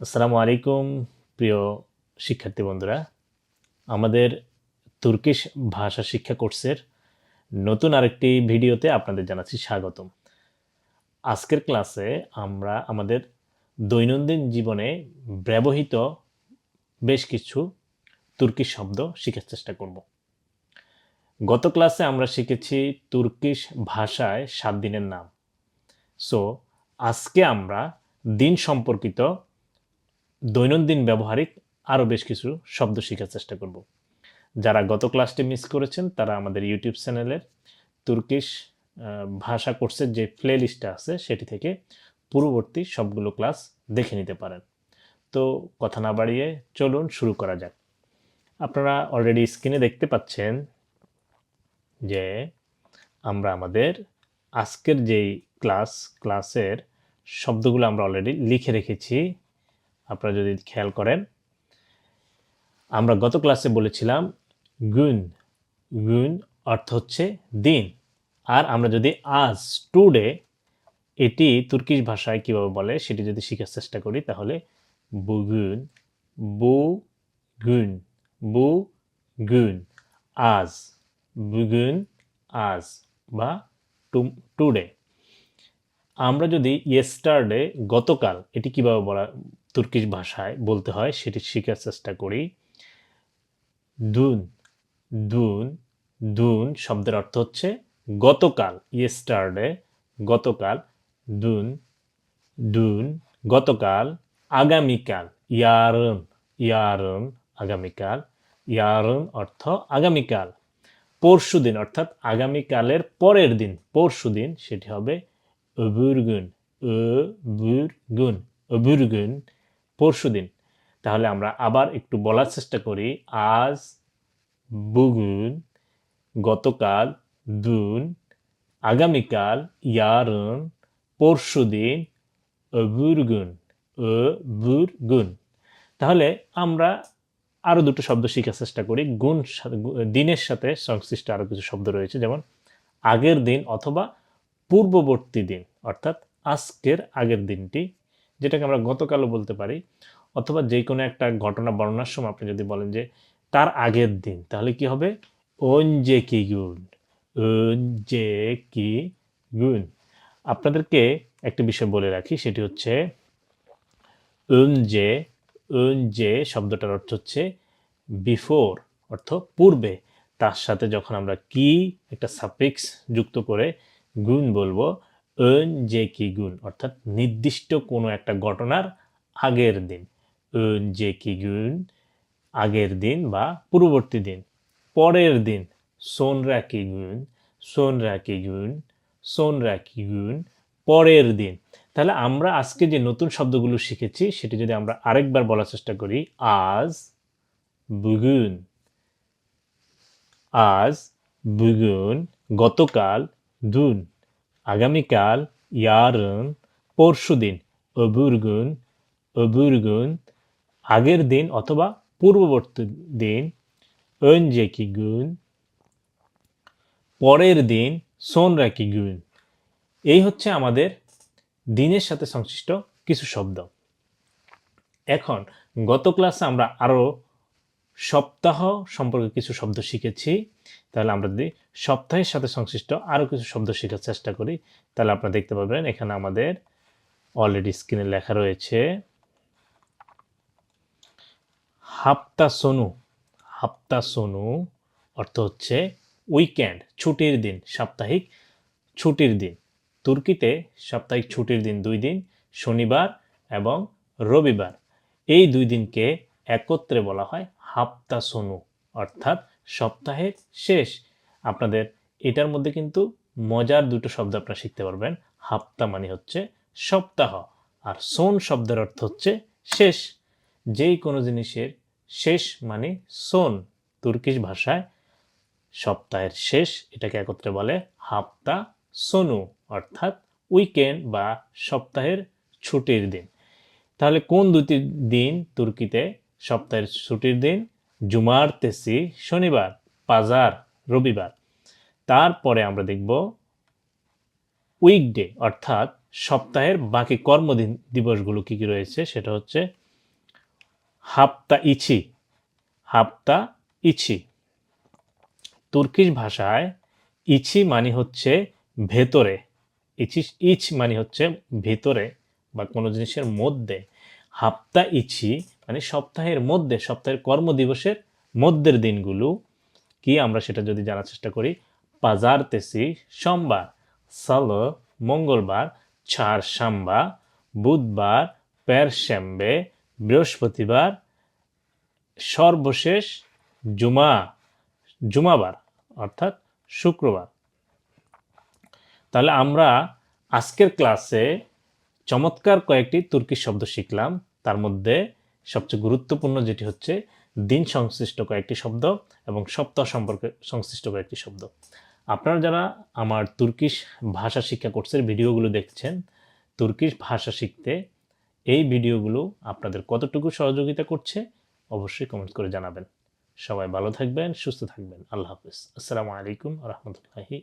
আসসালামু আলাইকুম, প্রিয় শিক্ষার্থী বন্ধুরা। আমাদের তুর্কিশ ভাষা শিক্ষা কোর্সের নতুন আরেকটি ভিডিওতে আপনাদের জানাচ্ছি স্বাগতম। আজকের ক্লাসে আমরা আমাদের দৈনন্দিন জীবনে ব্যবহৃত বেশ কিছু তুর্কি শব্দ শেখার চেষ্টা করব। গত ক্লাসে আমরা শিখেছি তুর্কিশ ভাষায় সাত দিনের নাম। সো আজকে আমরা দিন সম্পর্কিত দৈনন্দিন ব্যবহারিক আরও বেশ কিছু শব্দ শেখার চেষ্টা করব। যারা গত ক্লাসটি মিস করেছেন, তারা আমাদের ইউটিউব চ্যানেলের তুর্কিশ ভাষা কোর্সের যে প্লে লিস্টটা আছে, সেটি থেকে পূর্ববর্তী সবগুলো ক্লাস দেখে নিতে পারেন। তো কথা না বাড়িয়ে চলুন শুরু করা যাক। আপনারা অলরেডি স্ক্রিনে দেখতে পাচ্ছেন যে আমরা আমাদের আজকের যেই ক্লাস ক্লাসের শব্দগুলো আমরা অলরেডি লিখে রেখেছি। আপনারা যদি খেয়াল করেন, আমরা গত ক্লাসে বলেছিলাম গুন গুন অর্থ হচ্ছে দিন। আর আমরা যদি আজ, টুডে এটি তুর্কিশ ভাষায় কীভাবে বলে সেটি যদি শেখার চেষ্টা করি, তাহলে বুগুন বু গুন বু গুণ, আজ বুগুন আজ বা টু, টুডে। আমরা যদি ইয়েস্টারডে গতকাল এটি কীভাবে বলা তুর্কিশ ভাষায় বলতে হয়, সেটি শেখার চেষ্টা করি। দুন দুন দুন শব্দের অর্থ হচ্ছে গতকাল ইয়েস্টারডে গতকাল, দুন দুন, গতকাল, আগামীকাল, ইয়ারন ইয়ারন, আগামীকাল, ইয়ারন অর্থ আগামীকাল। পরশু দিন, অর্থাৎ আগামীকালের পরের দিন পরশুদিন সেটি হবে অবুরগুন অবুরগুন অবুরগুন পরশুদিন। তাহলে আমরা আবার একটু বলার চেষ্টা করি, আজ বুগুন, গতকাল দুন, আগামীকাল ইয়ারন, পরশুদিন অবুরগুন অবুরগুন তাহলে আমরা আরও দুটো শব্দ শেখার চেষ্টা করি, গুণ দিনের সাথে সংশ্লিষ্ট আরও কিছু শব্দ রয়েছে, যেমন আগের দিন অথবা পূর্ববর্তী দিন, অর্থাৎ আজকের আগের দিনটি যেটাকে আমরা গতকালও বলতে পারি, অথবা যে কোনো একটা ঘটনা বর্ণনার সময় আপনি যদি বলেন যে তার আগের দিন, তাহলে কি হবে? অঞ্জে কি গুণ? অঞ্জে কি গুণ? আপনাদেরকে একটা বিষয় বলে রাখি, সেটি হচ্ছে যে যে শব্দটার অর্থ হচ্ছে বিফোর, অর্থ পূর্বে। তার সাথে যখন আমরা কি, একটা সাফিক্স যুক্ত করে গুণ বলব যে কি গুণ অর্থাৎ নির্দিষ্ট কোনো একটা ঘটনার আগের দিন। যে কি গুণ আগের দিন বা পূর্ববর্তী দিন। পরের দিন সোনরা কি গুণ সোনরা কি গুণ সোনরা কি গুণ পরের দিন। তাহলে আমরা আজকে যে নতুন শব্দগুলো শিখেছি, সেটি যদি আমরা আরেকবার বলার চেষ্টা করি, আজ বুগুন। আজ বুগুন, গতকাল দুন। আগামীকাল, ইয়ারন পরশুদিন অবুরগুন অবুরগুন আগের দিন অথবা পূর্ববর্তী দিন অঞ্জেকি গুণ পরের দিন সোনরাকি গুণ এই হচ্ছে আমাদের দিনের সাথে সংশ্লিষ্ট কিছু শব্দ। এখন গত ক্লাসে আমরা আরও সপ্তাহ সম্পর্কে কিছু শব্দ শিখেছি, তাহলে আমরা যদি সপ্তাহের সাথে সংশ্লিষ্ট আরও কিছু শব্দ শেখার চেষ্টা করি, তাহলে আপনারা দেখতে পাবেন এখানে আমাদের অলরেডি স্ক্রিনে লেখা রয়েছে, হাপ্তা সোনু হাপ্তা সোনু অর্থ হচ্ছে উইকেন্ড ছুটির দিন, সাপ্তাহিক ছুটির দিন। তুর্কিতে সাপ্তাহিক ছুটির দিন দুই দিন, শনিবার এবং রবিবার। এই দুই দিনকে একত্রে বলা হয় হাপ্তা সোনু, অর্থাৎ সপ্তাহের শেষ। আপনাদের এটার মধ্যে কিন্তু মজার দুটো শব্দ আপনারা শিখতে পারবেন। হাপ্তা মানে হচ্ছে সপ্তাহ, আর সোন শব্দের অর্থ হচ্ছে শেষ। যেই কোনো জিনিসের শেষ মানে সোন। তুর্কিশ ভাষায় সপ্তাহের শেষ এটাকে একত্রে বলে হাপ্তা সোনু, অর্থাৎ উইকেন্ড বা সপ্তাহের ছুটির দিন। তাহলে কোন দুটি দিন তুর্কিতে সপ্তাহের ছুটির দিন জুমার তেসি শনিবার, পাজার রবিবার। তারপরে আমরা দেখব উইকডে অর্থাৎ সপ্তাহের বাকি কর্মদিন দিবসগুলো কি কি রয়েছে, সেটা হচ্ছে হাপ্তা ইছি হাপ্তা ইছি তুর্কিশ ভাষায় ইছি মানে হচ্ছে ভেতরে ইচি ইচ মানে হচ্ছে ভেতরে বা কোনো জিনিসের মধ্যে। হাপ্তা ইছি মানে সপ্তাহের মধ্যে, সপ্তাহের কর্মদিবসের মধ্যের দিনগুলো কি আমরা সেটা যদি জানার চেষ্টা করি? পাজার তেসি, সোমবার, সাল, মঙ্গলবার ছাড় সাম্বা, বুধবার প্যার শ্যাম্বে, বৃহস্পতিবার, সর্বশেষ জুমা, জুমাবার, অর্থাৎ শুক্রবার। তাহলে আমরা আজকের ক্লাসে চমৎকার কয়েকটি তুর্কি শব্দ শিখলাম। তার মধ্যে সবচেয়ে গুরুত্বপূর্ণ যেটি হচ্ছে দিন সংশ্লিষ্ট কয়েকটি শব্দ এবং সপ্তাহ সম্পর্কে সংশ্লিষ্ট কয়েকটি শব্দ। আপনারা যারা আমার তুর্কিশ ভাষা শিক্ষা কোর্সের ভিডিওগুলো দেখছেন, তুর্কিশ ভাষা শিখতে এই ভিডিওগুলো আপনাদের কতটুকু সহযোগিতা করছে অবশ্যই কমেন্ট করে জানাবেন। সবাই ভালো থাকবেন, সুস্থ থাকবেন। আল্লাহ হাফিজ। আসসালামু আলাইকুম রহমতুল্লাহি